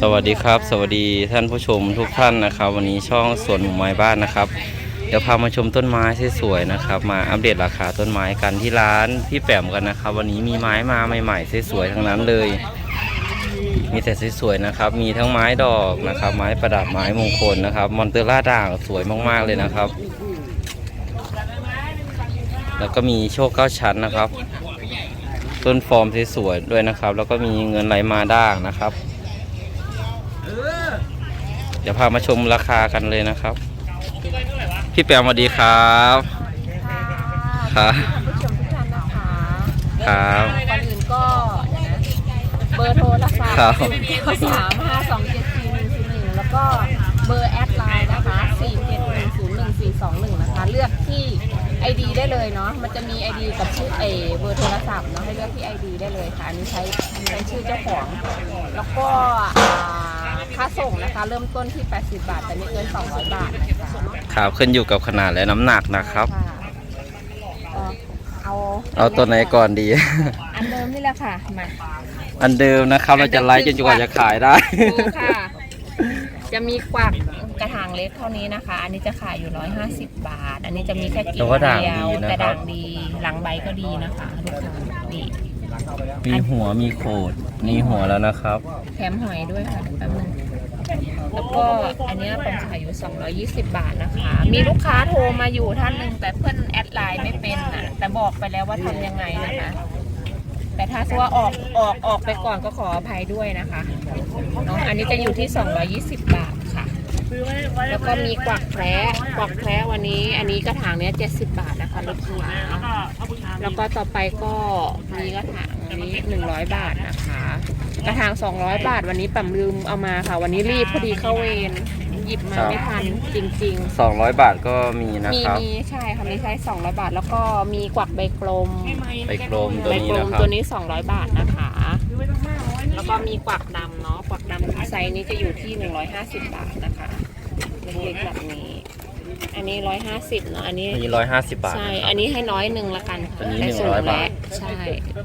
สวัสดีครับ สวัสดีท่านผู้ชมทุกท่านนะครับ วันนี้ช่องสวนหมู่ไม้บ้านนะครับ เดี๋ยวพามาชมต้นไม้สวยๆนะครับ มาอัปเดตราคาต้นไม้กันที่ร้านพี่แปมกันนะครับ วันนี้มีไม้มาใหม่ๆสวยๆทั้งนั้นเลย มีแต่สวยๆนะครับ มีทั้งไม้ดอกนะครับ ไม้ประดับไม้มงคลนะครับ มอนเตอร่าด่างสวยมากๆเลยนะครับ แล้วก็มีโชคเก้าชั้นนะครับ ต้นฟอร์มสวยๆด้วยนะครับ แล้วก็มีเงินไหลมาด่างนะครับ ดี๋ยวพามาชมราคากันเลยนะครับ พี่แปมสวัสดีครับค่ะครับท่านผู้ชมทุกท่านนะคะครับก่อนอื่นก็เดี๋ยวนะเบอร์โทรศัพท์ครับสามห้าสองเจ็ดสี่หนึ่งสี่หนึ่งแล้วก็เบอร์แอดไลน์นะคะสี่เจ็ดหนึ่งศูนย์หนึ่งสี่สองหนึ่งนะคะ เลือกที่ ID ได้เลยเนาะ มันจะมี ID กับชื่อเออเบอร์โทรศัพท์เนาะให้เลือกที่ ID ได้เลยค่ะอันนี้ใช้ใช้ชื่อเจ้าของ แล้วก็อ่า ค่าส่งนะคะ เริ่มต้นที่ 80 บาท แต่ไม่เกิน 200 บาทนะคะครับขึ้นอยู่กับขนาดและน้ำหนักนะครับค่ะก็เอาเอาตัวไหนก่อนดี อันเดิมนี่แหละค่ะ มาอันเดิมนะครับเราจะไลฟ์จนกว่าจะขายได้ ดูค่ะ จะมีกวักกระถางเล็กเท่านี้นะคะ อันนี้จะขายอยู่ 150 บาท อันนี้จะมีแค่กิ่แต่งว่าด่างเดียวดีนะครับ แต่ด่างดีหลังใบก็ดีนะคะลูกค้านี่มีหัวมีโขดมีหัวแล้วนะครับ แถมหอยด้วยค่ะแป๊บนึง แล้วก็อันเนี้ยเป็นขายอยู่ 220 บาทนะคะ มีลูกค้าโทรมาอยู่ท่านหนึ่งแต่เพื่อนแอดไลน์ไม่เป็นน่ะ แต่บอกไปแล้วว่าทำยังไงนะคะ แต่ถ้าว่าออกออกออกไปก่อนก็ขออภัยด้วยนะคะเนาะอันนี้จะอยู่ที่ 220 บาทค่ะ แล้วก็มีกวักแคร้กวักแคร้วันนี้ อันนี้กระถางเนี้ย70บาทนะคะลูกค้าแล้วก็ต่อไปก็มีกระถางอันนี้100บาทนะคะ กระถาง200บาท วันนี้ปั๊มลืมเอามาค่ะ วันนี้รีบพอดีเข้าเวรหยิบมาครับไม่ทันจริง ๆ 200 บาทก็มีนะมีครับมีใช่ค่ะมีใช้200บาท แล้วก็มีกวักใบกลมไปกลมตัวใบนี้กลนะมครับตัวนี้ 200 บาทนะคะ แล้วก็มีกวักดำเนาะกวักดำไซส์นี้จะอยู่ที่ 150 บาทนะคะ เล็กๆแบบนี้ อันนี้150เนาะอันนี้มี150บาทใช่นะคอัรับนนี้ให้น้อยหนึ่งละกันอันนี้ได้ส่ง100บาท และใช่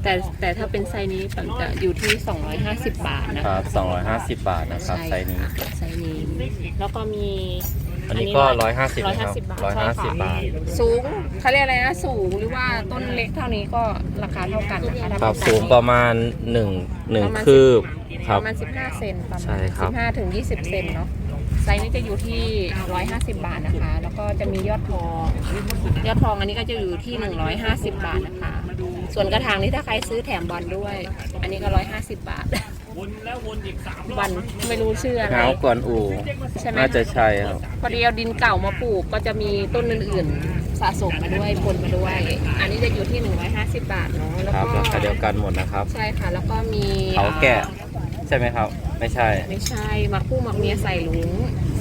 แต่แต่ถ้าเป็นไซส์นี้ผมจะอยู่ที่250บาทนะคคะรับ250 บาทนะครับใช่ไซส์นี้ ค่ะไซส์นี้ แล้วก็มี อันนี้ก็150นะครับ150บาทใช่ค่ะ150บาท สูงเขาเรียกอะไรนะสูงหรือว่าต้นเล็กเท่านี้ก็ราคาเท่ากันนะคะถ้าครับเป็นไซสูงนี้ประมาณ1 1คืบคปรับ ระมาณ15เซนประใช่มาณครับ 15ถึง20เซนเนาะ ไซส์นี้จะอยู่ที่ 150 บาทนะคะ แล้วก็จะมียอดทอง ยอดทองอันนี้ก็จะอยู่ที่ 150 บาทนะคะ ส่วนกระถางนี้ถ้าใครซื้อแถมบอลด้วย อันนี้ก็ 150 บาทบอลไม่รู้ชื่ออะไรเท้าก่อนอู่ใช่ไหมน่าจะใช่ครับ พอดีเอาดินเก่ามาปลูกก็จะมีต้นอื่นๆสะสมมาด้วยปนมาด้วย อันนี้จะอยู่ที่ 150 บาทเนาะ แล้วครับก็ราคาเดียวกันหมดนะครับ ใช่ค่ะ แล้วก็มีเขาแกะใช่ไหมครับ ไม่ใช่ ไม่ใช่มักผู้มักเมียใส่ลุง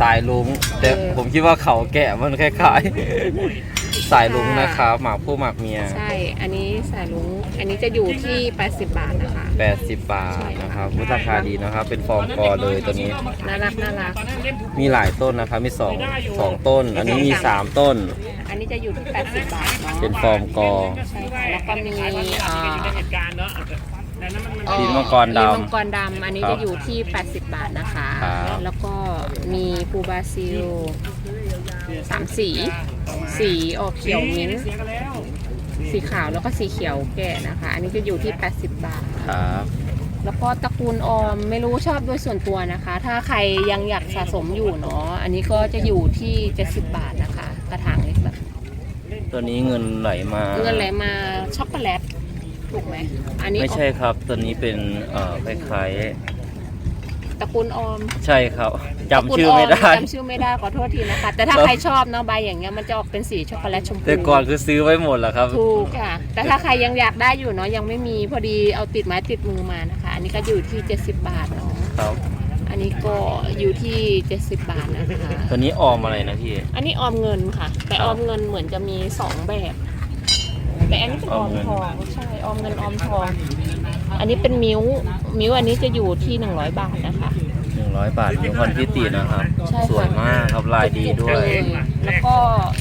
สายลุงแต่เออ ผมคิดว่าเขาแกะมันคล้ายๆ สายลุงนะครับหมากผู้หมากเมีย ใช่ อันนี้ใส่ลุง อันนี้จะอยู่ที่ 80 บาทนะคะ 80 บาทนะครับอุ๊ยราคาดีนะครับ เป็นฟอร์มกอเลยตัวนี้ น่ารักน่ารัก มีหลายต้นนะครับ มีสองสองต้น อันนี้มี 3 ต้น อันนี้จะอยู่ที่ 80 บาทเนาะเป็นฟอร์มกอ ใช่ค่ะแล้วก็มีอ่า ลิ้นมังกรดำลิ้นมังกรดำอันนี้ครัจะบอยู่ที่ 80 บาทนะคะ ครับ แล้วก็มีปูบาซิลสามสี สีออกเขียวมิ้นท์สีขาวแล้วก็สีเขียวแก่นะคะ อันนี้จะอยู่ที่ 80 บาท ครับแล้วก็ตระกูลออมไม่รู้ชอบด้วยส่วนตัวนะคะ ถ้าใครยังอยากสะสมอยู่เนาะอันนี้ก็จะอยู่ที่ 70 บาทนะคะ กระถางเล็กแบบตัวนี้เงินไหลมา เงินไหลมาช็อกโกแลตถูก ไหมอันนี้ไม่ใช่ครับตัวนี้เป็นเอ่อคล้ายตระกูลออมๆใช่ครับจำชื่อไม่ได้ จำชื่อไม่ได้ขอโทษทีนะคะ แต่ถ้าครับ ใครชอบเนาะใบอย่างเงี้ยมันจะออกเป็นสีช็อกโกแลตชมพูแต่ก่อนคือซื้อไว้หมดแล้วครับ ถูกค่ะ แต่ถ้าใครยังอยากได้อยู่เนาะยังไม่มีพอดีเอาติดไม้ติดมือมานะคะ อันนี้ก็อยู่ที่ 70 บาทเนาะครับ อันนี้ก็อยู่ที่ 70 บาทนะคะ ตัวนี้ออมอะไรนะพี่ อันนี้ออมเงินค่ะ แต่ครับออมเงินเหมือนจะมีสองแบบ แต่อันนี้เป็นออมทองใช่ออมเงินออมทอง อันนี้เป็นมิ้วมิ้วอันนี้จะอยู่ที่100บาทนะคะ100บาทมีคอนพิตีนะครับ ใช่ค่ะ สวยมากครับลายดีด้วยเลยแล้วก็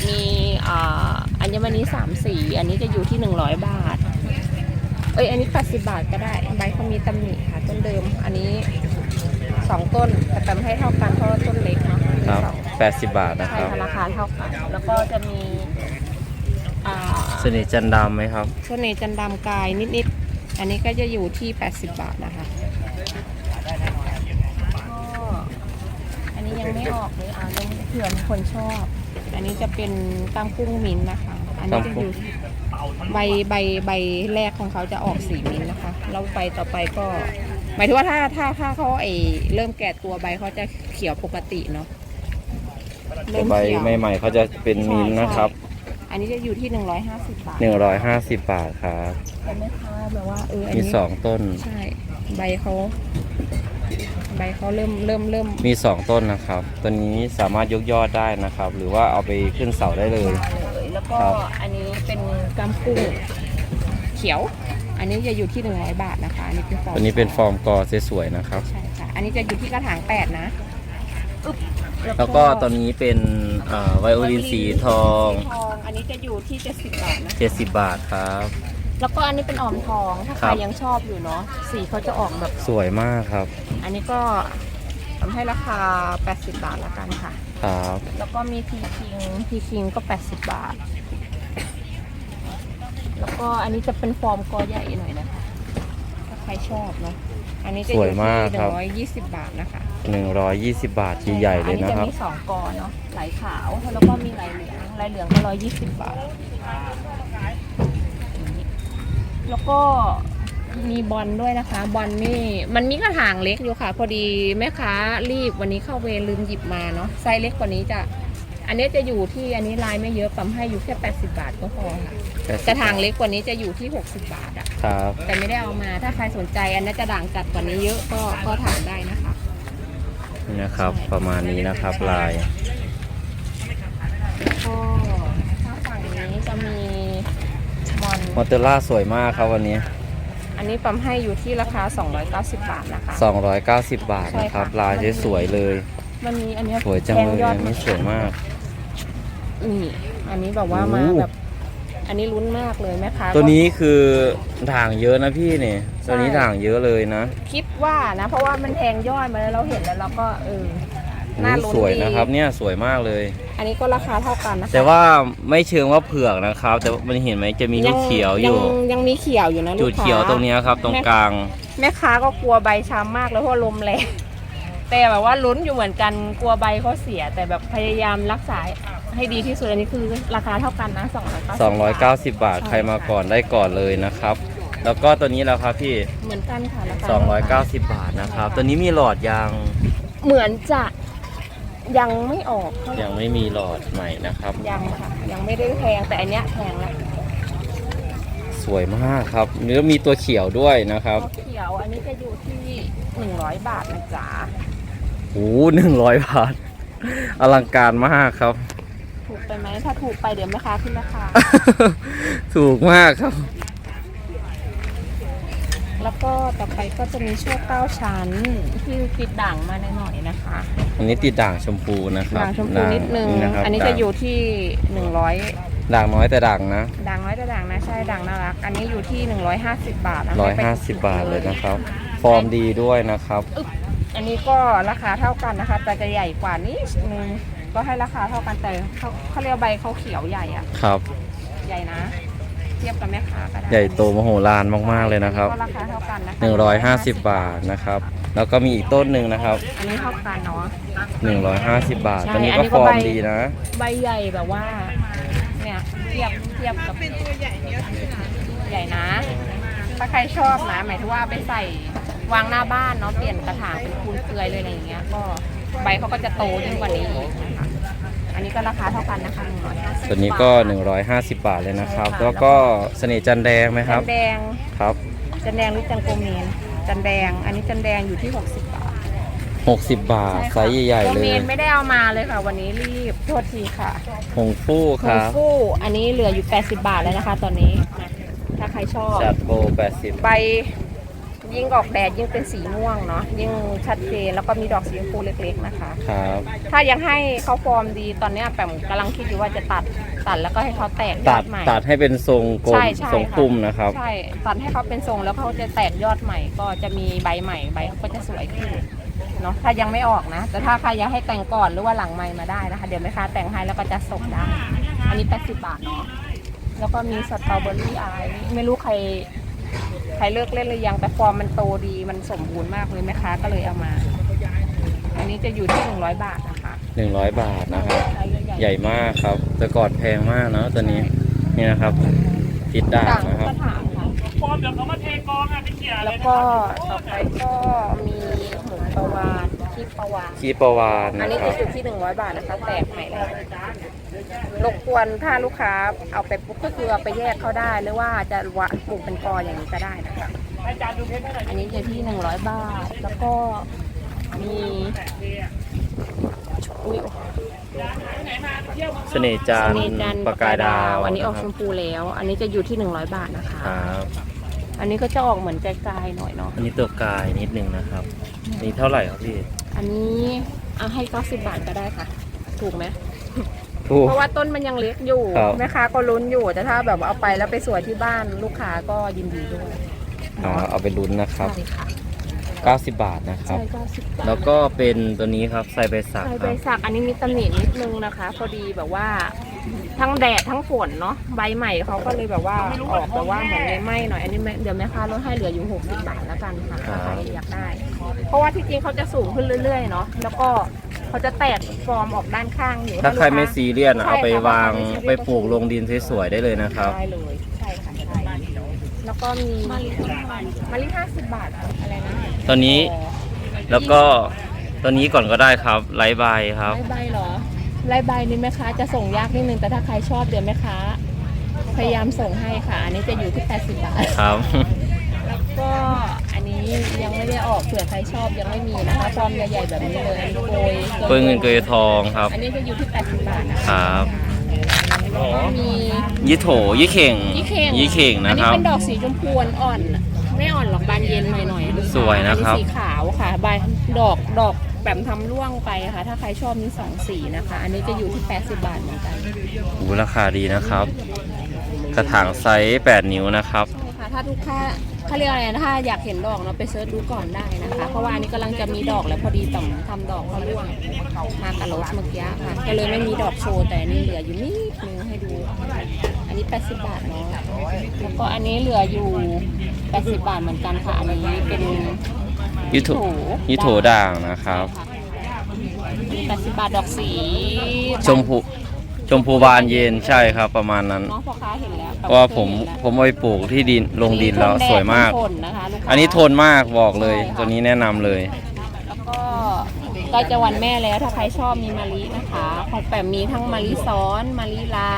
มีอ่าอัญมณีสามสีอันนี้จะอยู่ที่100บาท เอ้ยอันนี้80บาทก็ได้ใบเขามีตำหนิค่ะต้นเดิม อันนี้สองต้นแต่แปมให้เท่ากันเพราะว่าต้นเล็กเนาะครับสอง80 บาทนะคใช่รับ ค่ะราคาเท่ากันแล้วก็จะมี อ่าสนิทจันดำไหมครับ เสน่ห์จันดำกายนิดๆ อันนี้ก็จะอยู่ที่ 80 บาทนะคะก็อันนี้ยังไม่ออกเลยอะยังเผื่อมีคนชอบ อันนี้จะเป็นก้ามกุ้งมิ้นท์นะคะ อันนี้จะอยู่ใบใบใบแรกของเขาจะออกสีมิ้นท์นะคะ แล้วใบต่อไปก็ หมายถึงว่าถ้าถ้าถ้าเขาไอเริ่มแก่ตัวใบเขาจะเขียวปกติเนาะแต่ใบเขียวใหม่ๆเขาจะเป็นมิ้นท์นะครับ อันนี้จะอยู่ที่ 150 บาท150บาทครับ แต่แม่ค้าแบบว่าเอออันมีนี้2ต้น ใช่ใบเขาใบเขาเริ่มเริ่มเริ่มมี2ต้นนะครับ ตัวนี้สามารถยกยอดได้นะครับ หรือว่าเอาไปขึ้นเสาได้เลย มาเลยแล้วก็ครับ อันนี้เป็นกำกุ้งเขียว อันนี้จะอยู่ที่ 100 บาทนะคะ อันนี้เป็นฟอร์มตัวนี้เป็นฟอร์มกอสวยๆนะครับ ใช่ค่ะ อันนี้จะอยู่ที่กระถางแปดนะอึ๊บแล้วก็ตอนนี้เป็นเอ่อไวโอลินสีทองสีทอง อันนี้จะอยู่ที่ 70 บาทนะ70บาทครับ แล้วก็อันนี้เป็นออมทอง ถ้าใคครรับ ยังชอบอยู่เนาะ สีเขาจะออกแบบ สวยมากครับอันนี้ก็ทำให้ราคา 80 บาทละกันค่ะ ครับแล้วก็มีพีคิง พีคิงก็ 80 บาท แล้วก็อันนี้จะเป็นฟอร์มกอใหญ่หน่อยนะคะ ถ้าใครชอบเนาะ อันนี้จะอสวยยู่มากที่ครับ120 บาทนะคะ120บาทใหญ่ๆเลยนะครับอันนี้จะมีสองกอเนาะไหลขาวแล้วก็มีไหลเหลือง ไหลเหลืองก็120บาท แล้วก็มีบอลด้วยนะคะ บอลนี่มันมีกระถางเล็กอยู่ค่ะ พอดีแม่ค้ารีบวันนี้เข้าเวรลืมหยิบมาเนาะไซส์เล็กกว่านี้จะ อันนี้จะอยู่ที่อันนี้ลายไม่เยอะปั๊มให้อยู่แค่ 80 บาทก็พอค่ะ80กระถางเล็กกว่านี้จะอยู่ที่ 60 บาทอะครับแต่ไม่ได้เอามาถ้าใครสนใจอันนี้จะด่างจัดกว่านี้เยอะก็ก็ถามได้นะคะนี่นะครับ ประมาณนี้นะครับลาย ก็ถ้าฝั่งนี้จะมีมอน มอเตอร่าสวยมากครับวันนี้ อันนี้ปั๊มให้อยู่ที่ราคา 290 บาทนะคะ 290 บาทนะครับใช่ค่ะลายสวยๆเลย มันมีอันเนี้สวยจังแทเลยยอดอันนี้สวยมาก นี่อันนี้แบบว่ามาโอ้ แบบ อันนี้ลุ้นมากเลยแม่ค้าตัวนี้ก็คือด่างเยอะนะพี่เนี่ยใช่ตัวนี้ด่างเยอะเลยนะคิดว่านะ เพราะว่ามันแทงยอดมาแล้วเราเห็นแล้วเราก็เออ น่าลุ้นสวยดีนะครับ เนี่ยสวยมากเลย อันนี้ก็ราคาเท่ากันนะคะแต่ว่าไม่เชิงว่าเผือกนะครับ แต่มันเห็นไหมจะมีลูกเขียวอยู่งยังมีเขียวอยู่นะจุลูดกค้าเขียวตรงเนี้ยครับ ตรงกลาง แม่ค้าก็กลัวใบช้ำมากแล้วเพราะลมแรงแต่แบบว่าลุ้นอยู่เหมือนกันกลัวใบเขาเสีย แต่แบบพยายามรักษาให้ดีที่สุดอันนี้คือราคาเท่ากันนะ290 290บาทใครมาก่อนได้ก่อนเลยนะครับ แล้วก็ตัวนี้แล้วครับพี่เหมือนกันค่ะราคาเท่ากัน290 บาทนะครับ ตัวนี้มีหลอดยางเหมือนจะ ยังไม่ออกเท่าไหร่ยังไม่มีหลอดใหม่นะครับ ยังค่ะ ยังไม่ได้แพงแต่อันเนี้ยแพงแล้วสวยมากครับแล้วมีตัวเขียวด้วยนะครับตัวเขียวอันนี้จะอยู่ที่100บาทนะจ๊ะโอ้หนึ่งร้อยบาท อลังการมากครับ ถูกไปไหมถ้าถูกไปเดี๋ยวแม่ค้าขึ้นราคา ถูกมากครับ แล้วก็ต่อไปก็จะมีช่วงเก้าชั้นที่ติดด่างมาหน่อยๆนะคะ อันนี้ติดด่างชมพูนะครับด่างชมพูนิดนึงนะครับอันนี้จะอยู่ที่100ด่างน้อยแต่ด่างนะ ด่างน้อยแต่ด่างนะใช่ด่างน่ารัก อันนี้อยู่ที่150บาทนะร้อยให้ห้าไปสิบบาทเลยนะครับ ฟอร์มดีด้วยนะครับ อึ๊บอันนี้ก็ราคาเท่ากันนะคะ แต่จะใหญ่กว่านิดนึงก็ให้ราคาเท่ากันแต่เขาเขาเรียกว่าใบเขาเขียวใหญ่อะครับ ใหญ่นะ เทียบกับแม่ค้าก็ได้ใหญ่โตมโหฬารมากๆเลยนะครับ ก็ราคาเท่ากันนะคะหนึ่งร้อยห้าสิบบาทนะครับ แล้วก็มีอีกต้นหนึ่งนะครับ อันนี้เท่ากันเนาะหนึ่งร้อยห้าสิบบาทใช่ตัวนี้อันก็นี้ฟก็อร์มใบ ดีนะ ใบใหญ่แบบว่า เนี่ยเทียบเทียบกับใหญ่นะ ถ้าใครชอบนะหมายถึงว่าไปใส่วางหน้าบ้านเนาะเปลี่ยนกระถางเป็นคูนเกลือยเลยอะไรอย่างเงี้ย ก็ใบเขาก็จะโตยิ่งกว่านี้อีกนะคะ อันนี้ก็ราคาเท่ากันนะคะหนึ่งร้อยห้าสิบตัวนี้ก็ 150 บาทเลยนะครับ แล้วก็เสน่ห์จันแดงไหมครับจันแดงครับ จันแดงหรือจันโกเมนจันแดง อันนี้จันแดงอยู่ที่ 60 บาท60 บาทไซส์ใหญ่โกๆเลเมยนไม่ได้เอามาเลยค่ะ วันนี้รีบโทษทีค่ะหงฟู่หคงรับฟู่อันนี้เหลืออยู่ 80 บาทแล้วนะคะ ตอนนี้ ถ้าใครชอบ จัดโบ80 ใบ ยิ่งออกแดดยิ่งเป็นสีม่วงเนาะยิ่งชัดเจนแล้วก็มีดอกสีชมพูเล็กๆนะคะ ครับ ถ้ายังให้เขาฟอร์มดีตอนเนี้ยแปมกำลังคิดอยู่ว่าจะตัดตัดแล้วก็ให้เขาแตกยตัอดดใหม่ ตัดให้เป็นทรงกลมใช่ใช่ทรงค่ะปุ่มนะครับ ใช่ตัดให้เขาเป็นทรงแล้วเขาจะแตกยอดใหม่ ก็จะมีใบใหม่ใบเขาก็จะสวยขึ้นเนาะถ้ายังไม่ออกนะ แต่ถ้าใครอยากให้แต่งก่อนหรือว่าหลังไมค์มาได้นะคะ เดี๋ยวแม่ค้าแต่งให้แล้วก็จะส่งได้ อันนี้80บาทเนาะแล้วก็มีสตรอเบอรี่ไอซ์ไม่รู้ใคร ใครเลิกเล่นหรือยังแต่ฟอร์มมันโตดีมันสมบูรณ์มากเลยแม่ค้าก็เลยเอามา อันนี้จะอยู่ที่ 100 บาทนะคะหนึ่งร้อยบาทนะครับไซส์ใหญ่ใหญ่มากครับ แต่ก่อนแพงมากเนาะตัวนี้นี่นะครับติดด่างต่างนะครับ ก็ถามค่ะ ฟอร์มเดี๋ยวเขามาเทกองอะไปเขี่ยเลแล้วยก็ต่อไปก็มีหมูปลาวานคิดปลาวานคีปาวานอันนะนี้ครัจะบ อยู่ที่ 100 บาทนะคะ แตกใหม่แล้ว รบกวนถ้าลูกค้าเอาไปปุ๊บก็คือเอาไปแยกเขาได้หรือว่าจะวะปลูกเป็นกออย่างนี้ก็ได้นะคะอาจารย์ดูเพชรให้หน่อยอันนี้จะที่100บาท แล้วก็มีอุ๊ยเสน่ห์จันทเสร์น่ห์จันทร์ประกายดาวอันนี้ออกะชครับมพูแล้ว อันนี้จะอยู่ที่100บาทนะคะ ครับอันนี้ก็จะออกเหมือนไกลๆหน่อยเนาะ อันนี้ตัวกายนิดนึงนะครับ นี่เท่าไหร่ครับพี่ อันนี้เอาให้90บาทก็ได้ค่ะ ถูกไหม ถูกเพราะว่าต้นมันยังเล็กอยู่ครับ แม่ค้าก็ลุ้นอยู่แต่ถ้าแบบเอาไปแล้วไปสวยที่บ้านลูกค้าก็ยินดีด้วย อ่าเอาไปลุ้นนะครับ ใช่ค่ะ 90 บาทนะครับ ใช่ก็สิบบาทแล้วก็เป็นตัวนี้ครับใส่ใบสักใช่คใบรับสักอันนี้มีตำหนินิดนึงนะคะ พอดีแบบว่า ทั้งแดดทั้งฝนเนาะใบใหม่เขาก็เลยแบบว่าออกแบบว่าเหมือนไหม้ๆหน่อยอันนี้แม่เดี๋ยวแม่ค้าลดให้เหลืออยู่ 60 บาทแล้วกันค่ะถ้าใครอยากได้ เพราะว่าที่จริงเขาจะสูงขึ้นเรื่อยๆเนาะแล้วก็เขาจะแตกฟอร์มออกด้านข้างอยู่ถ้าใครลูกไม่ซีเรียสนะใช่เอาไปค่ะวางถ้าใครไม่ซีเรียสไปปลูกลงดินสวยๆได้เลยนะครับ ได้เลยใช่ค่ะใช่แล้วก็มีมะลิมะลิห้าสิบบาทอะไรนะ ตัวนี้แล้วก็ตัวนี้ก่อนก็ได้ครับไร้ใบครับ ไล่ใบเหรอไล่ใบนี่แม่ค้าจะส่งยากนิดนึงแต่ถ้าใครชอบเดี๋ยวแม่ค้าพยายามส่งให้ค่ะ อันนี้จะอยู่ที่ 80 บาท ครับ แล้วก็อันนี้ยังไม่ได้ออกเผื่อใครชอบยังไม่มีนะคะฟอร์มใหญ่ๆแบบนี้เลยอันนี้โกยเปื้อนเงินเกยทองครับ อันนี้จะอยู่ที่ 80 บาทนะคคะรับ แล้วก็มียี่โถยี่เข่งยี่เข่งยี่เข่งอันะนี้ครับ เป็นดอกสีชมพูอ่อนๆ ไม่อ่อนหรอกบานเย็นหน่อยๆสวยนะครับอัสีขาวค่ะใบดอกดอกแบบทำร่วงไปค่ะ ถ้าใครชอบมีสองสีนะคะ อันนี้จะอยู่ที่ 80 บาทเหมือนกันโอ้ราคาดีนะครับ กระถางไซส์ 8 นิ้วนะครับใช่ค่ะ ถ้าทุกค่าเขาเรียกอะไรนะถ้าอยากเห็นดอกเนาะไปเซิร์ชดูก่อนได้นะคะ เพราะว่าอันนี้กำลังจะมีดอกแล้วพอดีต่อมทำดอกเขาร่วงมากับโรสเมื่อกี้ค่ะก็เลยไม่มีดอกโชว์แต่อันนี่เหลืออยู่นิดนึงให้ดู อันนี้ 80 บาทเนาะแล้วก็อันนี้เหลืออยู่ 80 บาทเหมือนกันค่ะอันนี้เป็นยี่โถยี่โถด่างนะครับ80 บาทดอกสี ชมพู ชมพูบานเย็นใช่ครับ ประมาณนั้นน้องพ่อค้าเห็นแล้วเพราะว่าผมผมเอาไปปลูกที่ดินลงดินแล้วสวยมากทนนะคะลูกค้าอันนี้ทนมากบอกเลยใช่ค่ะตัวนี้แนะนำเลย แล้วก็ใกล้จะวันแม่แล้วถ้าใครชอบมีมะลินะคะ ของแปมมีทั้งมะลิซ้อนมะลิลา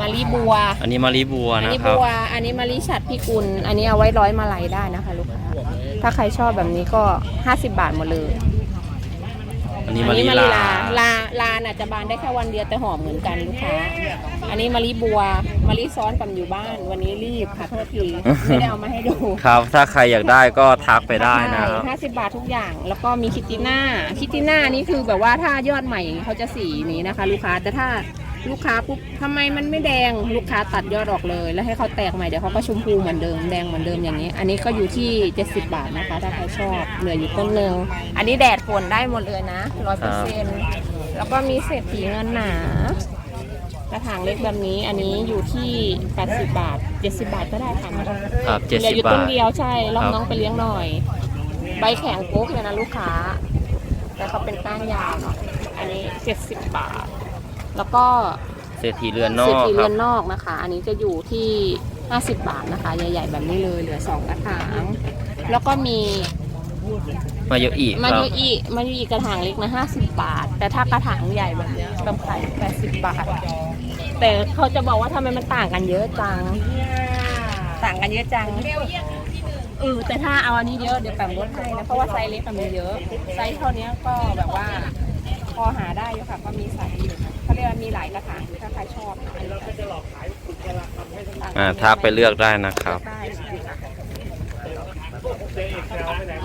มะลิบัว อันนี้มะลิบัวอันนะนี้ครับ บัว อันนี้มะลิฉัดพิกุล อันนี้เอาไว้ร้อยมาลัยได้นะคะ ลูกค้า ถ้าใครชอบแบบนี้ก็ 50 บาทหมดเลย อันนี้มะลิลา ลาลาน่ะจะบานได้แค่วันเดียวแต่หอมเหมือนกันลูกค้าอันนี้มะลิบัวมะลิซ้อนกับอยู่บ้าน วันนี้รีบค่ะโทษทีไม่ได้เอามาให้ดูครับ ถ้าใครอยากได้ก็ทักไปได้นะครับห้าสิบบาททุกอย่าง แล้วก็มีคิตติน่าคิตติน่านี่คือแบบว่าถ้ายอดใหม่เขาจะสีนี้นะคะ ลูกค้าแต่ถ้าลูกค้าปุ๊บทำไมมันไม่แดงลูกค้าตัดยอดออกเลย แล้วให้เขาแตกใหม่เดี๋ยวเขาก็ชมพูเหมือนเดิมแดงเหมือนเดิมอย่างนี้ อันนี้ก็อยู่ที่ 70 บาทนะคะ ถ้าใครชอบเหลืออยู่ต้นหนึ่งอันนี้แดดฝนได้หมดเลยนะร้อยเปอร์เซ็นต์แล้วก็มีเศรษฐีเงินหนา กระถางเล็กแบบนี้ อันนี้อยู่ที่ 80 บาท 70 บาทก็ได้ค่ะครับเหลืออยู่70บาต้นท เดียวใช่ลองครับน้องไปเลี้ยงหน่อย ใบแข็งปุ๊บเลยนะลูกค้าแต่เขาเป็นก้านยาวเนาะอันนี้ 70 บาท แล้วก็เศรษฐีเรือนนเศรอษกฐีคเรืรัอบ นนอกนะคะ อันนี้จะอยู่ที่ 50 บาทนะคะ ใหญ่ ๆ แบบนี้เลยเหลือ 2 กระถาง แล้วก็มี มาเยอะอีกมาครับยูอีมายูอีกระถางเล็กนะ50 บาท แต่ถ้ากระถางใหญ่แบบเนี้ยกำไร80 บาท แต่เขาจะบอกว่าทำไมมันต่างกันเยอะจัง ต่างกันเยอะจังเออแต่ถ้าเอาอันนี้เยอะเดี๋ยวแปมลดให้นะเพราะว่าไซส์เล็กกับมีเยอะไซส์เท่านี้ก็แบบว่าพอหาได้อยู่ค่ะก็มีไซส์อยู่ค่ะเขาเรียกว่ามีหลายกระถางถ้าใครชอบนะอันนี้ก็จะหลอกขายอ่าทักไปเลือกได้นะครับ ได้ใช่ค่ะ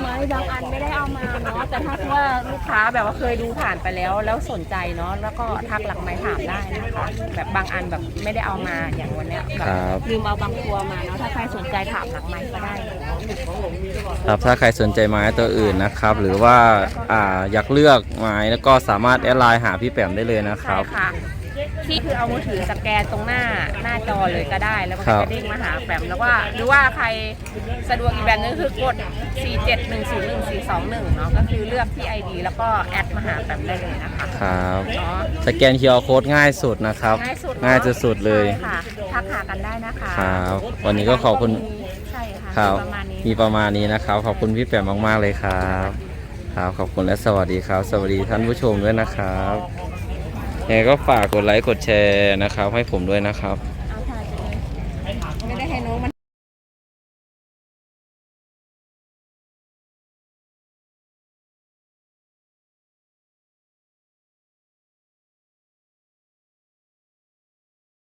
ไม้บางอันไม่ได้เอามาเนาะแต่ถ้าว่าลูกค้าแบบว่าเคยดูผ่านไปแล้วแล้วสนใจเนาะแล้วก็ทักหลังไม้ถามได้นะคะแบบบางอันแบบไม่ได้เอามาอย่างวันเนี้ยแบบครับ ลืมเอาบางตัวมาเนาะถ้าใครสนใจถามหลังไม้ก็ได้ครับถ้าใครสนใจไม้ตัวอื่นนะครับ หรือว่าอ่าอยากเลือกไม้แล้วก็สามารถแอดไลน์หาพี่แปมได้เลยนะคใช่รับ ค่ะ ที่คือเอามือถือสแกนตรงหน้าหน้าจอเลยก็ได้ แล้วมันครัก็บจะเด้งมาหาแปมแล้วว่าหรือว่าใครสะดวกอีกแบบนึงคือกด 47101 421เนาะก็คือเลือกที่ ID แล้วก็แอดมาหาแปมได้เลยนะคะครับ เนาะสแกน QR Code ง่ายสุดนะครับง่ายสุดง่ายสุดๆเลย ใช่ค่ะทักหากันได้นะคะครับ วันนี้ก็ขอบคุณใช่ค่ะครับประมาณนี้มีประมาณนี้นะครับ ขอบคุณพี่แปมมาก ๆ เลยครับ ครับ ขอบคุณและสวัสดีครับ สวัสดีท่านผู้ชมด้วยนะครับ ยังไงก็ฝากกดไลค์กดแชร์นะครับ ให้ผมด้วยนะครับ